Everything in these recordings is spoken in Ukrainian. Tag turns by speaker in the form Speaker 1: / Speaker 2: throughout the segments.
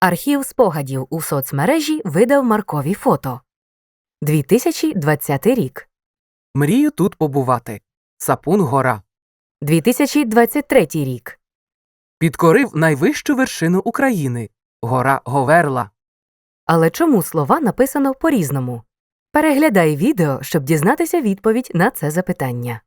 Speaker 1: Архів спогадів у соцмережі видав Маркові фото. 2020 рік.
Speaker 2: Мрію тут побувати. Сапун гора.
Speaker 1: 2023 рік.
Speaker 2: Підкорив найвищу вершину України гора Говерла.
Speaker 1: Але чому слова написано по-різному? Переглядай відео, щоб дізнатися відповідь на це запитання.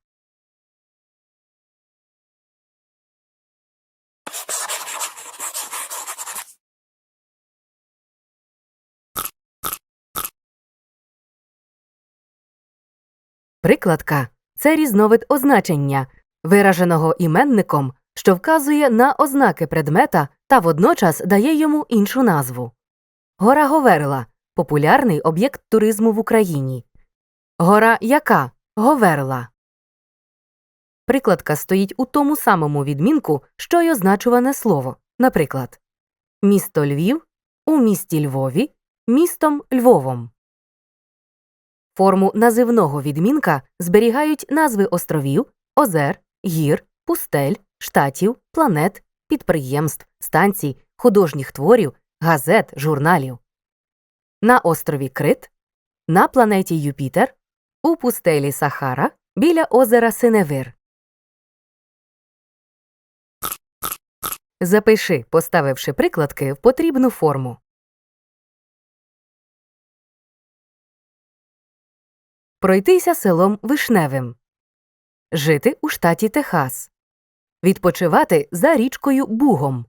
Speaker 1: Прикладка це різновид означення, вираженого іменником, що вказує на ознаки предмета та водночас дає йому іншу назву. Гора Говерла популярний об'єкт туризму в Україні. Гора яка? Говерла. Прикладка стоїть у тому самому відмінку, що й означуване слово. Наприклад, місто Львів у місті Львові, містом Львовом. Форму називного відмінка зберігають назви островів, озер, гір, пустель, штатів, планет, підприємств, станцій, художніх творів, газет, журналів. На острові Крит, на планеті Юпітер, у пустелі Сахара, біля озера Синевир. Запиши, поставивши прикладки в потрібну форму. Пройтися селом Вишневим. Жити у штаті Техас. Відпочивати за річкою Бугом.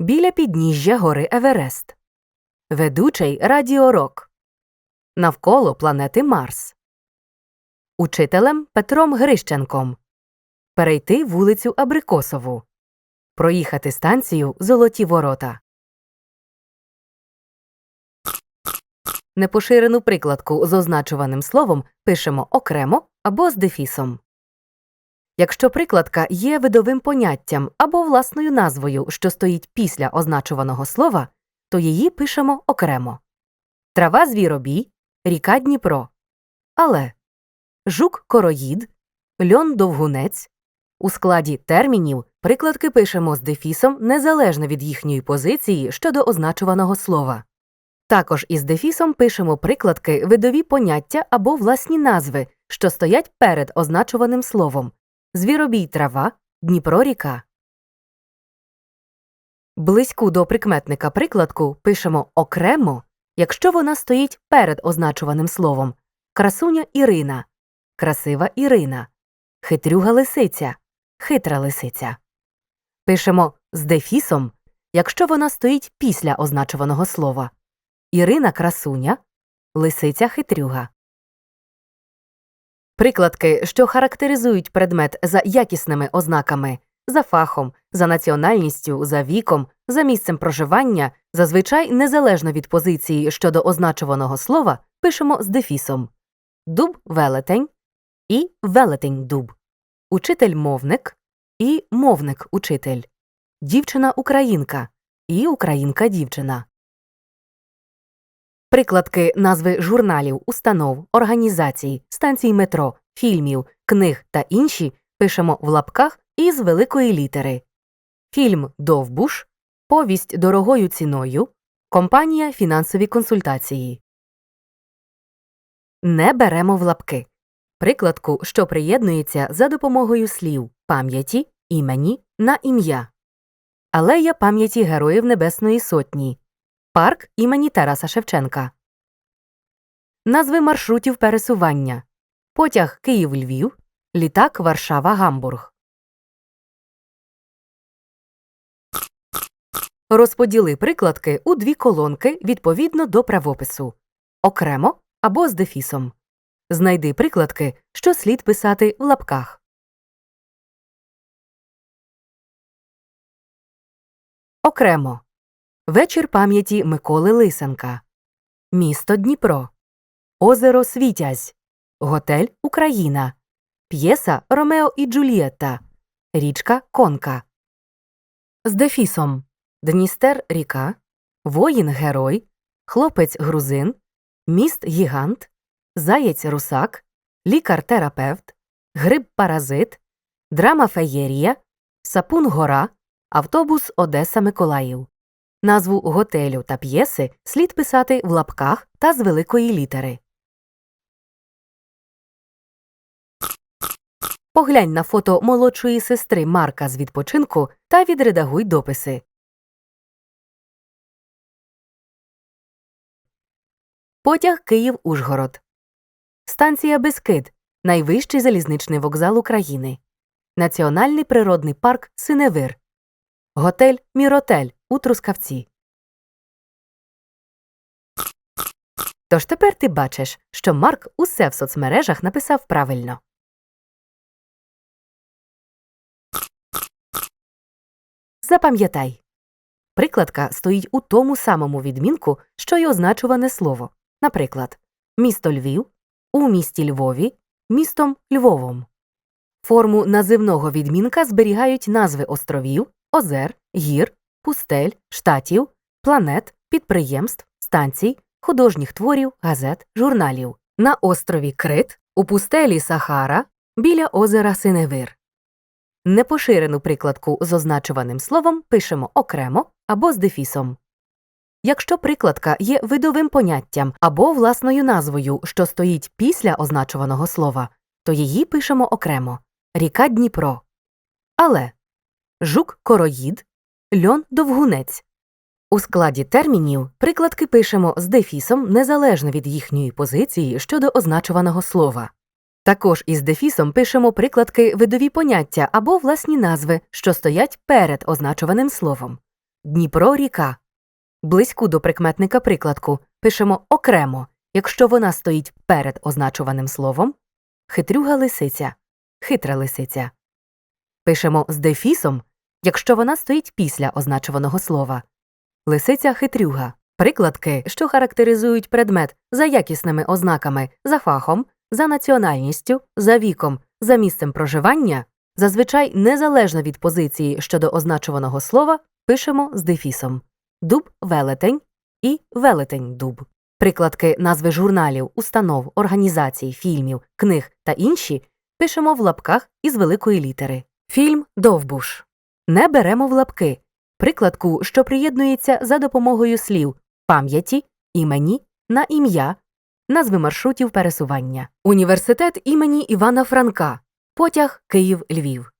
Speaker 1: Біля підніжжя гори Еверест. Ведучий Радіорок. Навколо планети Марс. Учителем Петром Грищенком. Перейти вулицю Абрикосову. Проїхати станцію Золоті Ворота. Непоширену прикладку з означуваним словом пишемо окремо або з дефісом. Якщо прикладка є видовим поняттям або власною назвою, що стоїть після означуваного слова, то її пишемо окремо. Трава звіробій, ріка Дніпро. Але жук короїд, льон довгунець. У складі термінів прикладки пишемо з дефісом незалежно від їхньої позиції щодо означуваного слова. Також із дефісом пишемо прикладки видові поняття або власні назви, що стоять перед означуваним словом. Звіробій трава, Дніпро ріка. Близьку до прикметника прикладку пишемо окремо, якщо вона стоїть перед означуваним словом. Красуня Ірина, красива Ірина, хитрюга лисиця, хитра лисиця. Пишемо з дефісом, якщо вона стоїть після означуваного слова Ірина красуня, лисиця хитрюга. Прикладки, що характеризують предмет за якісними ознаками, за фахом, за національністю, за віком, за місцем проживання, зазвичай незалежно від позиції щодо означуваного слова, пишемо з дефісом дуб велетень і велетень дуб, учитель мовник і мовник учитель, дівчина українка і українка дівчина. Прикладки назви журналів, установ, організацій, станцій метро, фільмів, книг та інші пишемо в лапках із великої літери. Фільм Довбуш, повість дорогою ціною, компанія фінансові консультації. Не беремо в лапки. Прикладку, що приєднується за допомогою слів пам'яті, імені на ім'я. Алея пам'яті Героїв Небесної Сотні. Парк імені Тараса Шевченка. Назви маршрутів пересування. Потяг Київ Львів. Літак Варшава Гамбург. Розподіли прикладки у дві колонки відповідно до правопису окремо або з дефісом. Знайди прикладки, що слід писати в лапках. Окремо. Вечір пам'яті Миколи Лисенка. Місто Дніпро. Озеро Світязь. Готель Україна. П'єса Ромео і Джульєтта. Річка Конка. З дефісом Дністер ріка. Воїн Герой. Хлопець Грузин. Міст Гігант. Заєць Русак. Лікар Терапевт. Гриб Паразит. Драма Феєрія. Сапун Гора. Автобус Одеса Миколаїв. Назву готелю та п'єси слід писати в лапках та з великої літери. Поглянь на фото молодшої сестри Марка з відпочинку та відредагуй дописи. Потяг Київ-Ужгород. Станція Бескид. Найвищий залізничний вокзал України. Національний природний парк Синевир. Готель Міротель у Трускавці. Тож тепер ти бачиш, що Марк усе в соцмережах написав правильно. Запам'ятай. Прикладка стоїть у тому самому відмінку, що й означуване слово. Наприклад, місто Львів, у місті Львові, містом Львовом. Форму називного відмінка зберігають назви островів, озер, гір, пустель, штатів, планет, підприємств, станцій, художніх творів, газет, журналів. На острові Крит, у пустелі Сахара, біля озера Синевир. Непоширену прикладку з означуваним словом пишемо окремо або з дефісом. Якщо прикладка є видовим поняттям або власною назвою, що стоїть після означуваного слова, то її пишемо окремо ріка Дніпро. Але жук короїд, льон довгунець. У складі термінів прикладки пишемо з дефісом незалежно від їхньої позиції щодо означуваного слова. Також із дефісом пишемо прикладки видові поняття або власні назви, що стоять перед означуваним словом. Дніпро ріка. Близьку до прикметника прикладку пишемо окремо, якщо вона стоїть перед означуваним словом. Хитрюга лисиця. Хитра лисиця. Пишемо з дефісом, якщо вона стоїть після означуваного слова. Лисиця хитрюга. Прикладки, що характеризують предмет за якісними ознаками, за фахом, за національністю, за віком, за місцем проживання, зазвичай незалежно від позиції щодо означуваного слова, пишемо з дефісом дуб велетень і велетень дуб. Прикладки назви журналів, установ, організацій, фільмів, книг та інші пишемо в лапках із великої літери. Фільм Довбуш. Не беремо в лапки. Прикладку, що приєднується за допомогою слів пам'яті, імені, на ім'я, назви маршрутів пересування. Університет імені Івана Франка. Потяг Київ-Львів.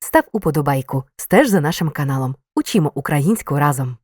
Speaker 1: Став уподобайку. Стеж за нашим каналом. Учімо українську разом.